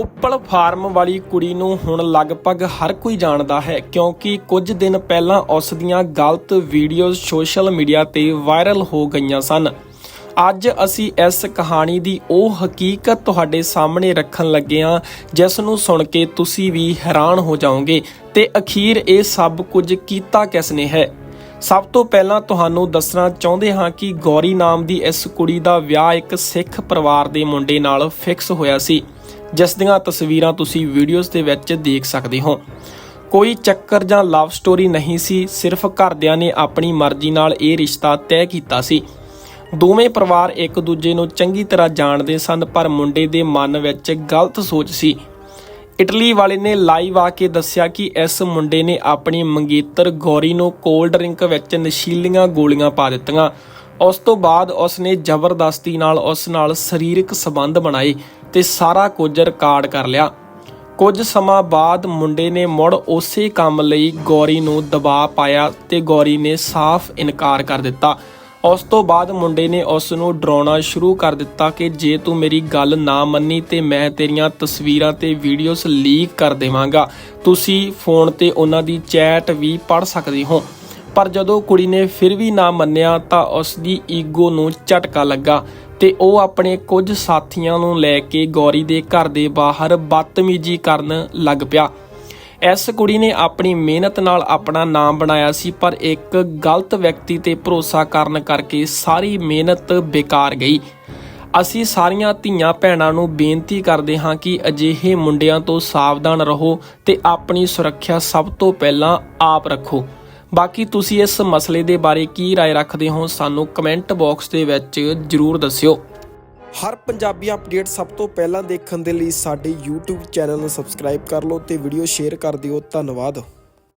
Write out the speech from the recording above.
Uppal farm ਵਾਲੀ ਕੁੜੀ ਨੂੰ ਹੁਣ ਲਗਭਗ ਹਰ ਕੋਈ ਜਾਣਦਾ ਹੈ, ਕਿਉਂਕਿ ਕੁਝ ਦਿਨ ਪਹਿਲਾਂ ਉਸ ਦੀਆਂ ਗਲਤ ਵੀਡੀਓਜ਼ ਸੋਸ਼ਲ ਮੀਡੀਆ ਤੇ ਵਾਇਰਲ ਹੋ ਗਈਆਂ ਸਨ। ਅੱਜ ਅਸੀਂ ਇਸ ਕਹਾਣੀ ਦੀ ਉਹ ਹਕੀਕਤ ਤੁਹਾਡੇ ਸਾਹਮਣੇ ਰੱਖਣ ਲੱਗੇ ਹਾਂ, ਜਿਸ ਨੂੰ ਸੁਣ ਕੇ ਤੁਸੀਂ ਵੀ ਹੈਰਾਨ ਹੋ ਜਾਓਗੇ ਤੇ ਅਖੀਰ ਇਹ ਸਭ ਕੁਝ ਕੀਤਾ ਕਿਸ ਨੇ ਹੈ? ਸਭ ਤੋਂ ਪਹਿਲਾਂ ਤੁਹਾਨੂੰ ਦੱਸਣਾ ਚਾਹੁੰਦੇ ਹਾਂ ਕਿ ਗੌਰੀ ਨਾਮ ਦੀ ਇਸ ਕੁੜੀ ਦਾ ਵਿਆਹ ਇੱਕ ਸਿੱਖ ਪਰਿਵਾਰ ਦੇ ਮੁੰਡੇ ਨਾਲ ਫਿਕਸ ਹੋਇਆ ਸੀ। ਜਿਸ ਦੀਆਂ ਤਸਵੀਰਾਂ ਤੁਸੀਂ ਵੀਡੀਓਜ਼ ਦੇ ਵਿੱਚ ਦੇਖ ਸਕਦੇ ਹੋ। ਕੋਈ ਚੱਕਰ ਜਾਂ ਲਵ ਸਟੋਰੀ ਨਹੀਂ ਸੀ, ਸਿਰਫ ਘਰਦਿਆਂ ਨੇ ਆਪਣੀ ਮਰਜ਼ੀ ਨਾਲ ਇਹ ਰਿਸ਼ਤਾ ਤੈਅ ਕੀਤਾ ਸੀ। ਦੋਵੇਂ ਪਰਿਵਾਰ ਇੱਕ ਦੂਜੇ ਨੂੰ ਚੰਗੀ ਤਰ੍ਹਾਂ ਜਾਣਦੇ ਸਨ, ਪਰ ਮੁੰਡੇ ਦੇ ਮਨ ਵਿੱਚ ਗਲਤ ਸੋਚ ਸੀ। ਇਟਲੀ ਵਾਲੇ ਨੇ ਲਾਈਵ ਆ ਕੇ ਦੱਸਿਆ ਕਿ ਇਸ ਮੁੰਡੇ ਨੇ ਆਪਣੀ ਮੰਗੇਤਰ ਗੌਰੀ ਨੂੰ ਕੋਲਡ ਡਰਿੰਕ ਵਿੱਚ ਨਸ਼ੀਲੀਆਂ ਗੋਲੀਆਂ ਪਾ ਦਿੱਤੀਆਂ। ਉਸ ਤੋਂ ਬਾਅਦ ਉਸ ਨੇ ਜ਼ਬਰਦਸਤੀ ਨਾਲ ਉਸ ਨਾਲ ਸਰੀਰਕ ਸੰਬੰਧ ਬਣਾਏ। ਤੇ ਸਾਰਾ ਕੁਝ ਰਿਕਾਰਡ ਕਰ ਲਿਆ। ਕੁਝ ਸਮਾਂ ਬਾਅਦ ਮੁੰਡੇ ਨੇ ਮੁੜ ਉਸੇ ਕੰਮ ਲਈ ਗੌਰੀ ਨੂੰ ਦਬਾਅ ਪਾਇਆ ਤੇ ਗੌਰੀ ਨੇ ਸਾਫ਼ ਇਨਕਾਰ ਕਰ ਦਿੱਤਾ। ਉਸ ਤੋਂ ਬਾਅਦ ਮੁੰਡੇ ਨੇ ਉਸ ਨੂੰ ਡਰਾਉਣਾ ਸ਼ੁਰੂ ਕਰ ਦਿੱਤਾ ਕਿ ਜੇ ਤੂੰ ਮੇਰੀ ਗੱਲ ਨਾ ਮੰਨੀ ਤੇ ਮੈਂ ਤੇਰੀਆਂ ਤਸਵੀਰਾਂ ਤੇ ਵੀਡੀਓਜ਼ ਲੀਕ ਕਰ ਦੇਵਾਂਗਾ। ਤੁਸੀਂ ਫੋਨ ਤੇ ਉਹਨਾਂ ਦੀ ਚੈਟ ਵੀ ਪੜ੍ਹ ਸਕਦੇ ਹੋ। ਪਰ ਜਦੋਂ ਕੁੜੀ ਨੇ ਫਿਰ ਵੀ ਨਾ ਮੰਨਿਆ ਤਾਂ ਉਸ ਦੀ ਈਗੋ ਨੂੰ ਝਟਕਾ ਲੱਗਾ ਤੇ ਉਹ ਆਪਣੇ ਕੁਝ ਸਾਥੀਆਂ ਨੂੰ ਲੈ ਕੇ ਗੌਰੀ ਦੇ ਘਰ ਦੇ ਬਾਹਰ ਬਦਤਮੀਜ਼ੀ ਕਰਨ ਲੱਗ ਪਿਆ। ਇਸ ਕੁੜੀ ਨੇ ਆਪਣੀ ਮਿਹਨਤ ਨਾਲ ਆਪਣਾ ਨਾਮ ਬਣਾਇਆ ਸੀ, ਪਰ ਇੱਕ ਗਲਤ ਵਿਅਕਤੀ ਤੇ ਭਰੋਸਾ ਕਰਨ ਕਰਕੇ ਸਾਰੀ ਮਿਹਨਤ ਬੇਕਾਰ ਗਈ। ਅਸੀਂ ਸਾਰੀਆਂ ਧੀਆਂ ਭੈਣਾਂ ਨੂੰ ਬੇਨਤੀ ਕਰਦੇ ਹਾਂ ਕਿ ਅਜਿਹੇ ਮੁੰਡਿਆਂ ਤੋਂ ਸਾਵਧਾਨ ਰਹੋ ਤੇ ਆਪਣੀ ਸੁਰੱਖਿਆ ਸਭ ਤੋਂ ਪਹਿਲਾਂ ਆਪ ਰੱਖੋ। ਬਾਕੀ ਤੁਸੀਂ ਇਸ ਮਸਲੇ ਦੇ ਬਾਰੇ ਕੀ رائے ਰੱਖਦੇ ਹੋ ਸਾਨੂੰ ਕਮੈਂਟ ਬਾਕਸ ਦੇ ਵਿੱਚ ਜਰੂਰ ਦੱਸਿਓ ਹਰ ਪੰਜਾਬੀ ਅਪਡੇਟ ਸਭ ਤੋਂ ਪਹਿਲਾਂ ਦੇਖਣ ਦੇ ਲਈ ਸਾਡੇ YouTube ਚੈਨਲ ਨੂੰ ਸਬਸਕ੍ਰਾਈਬ ਕਰ ਲਓ ਤੇ ਵੀਡੀਓ ਸ਼ੇਅਰ ਕਰ ਦਿਓ ਧੰਨਵਾਦ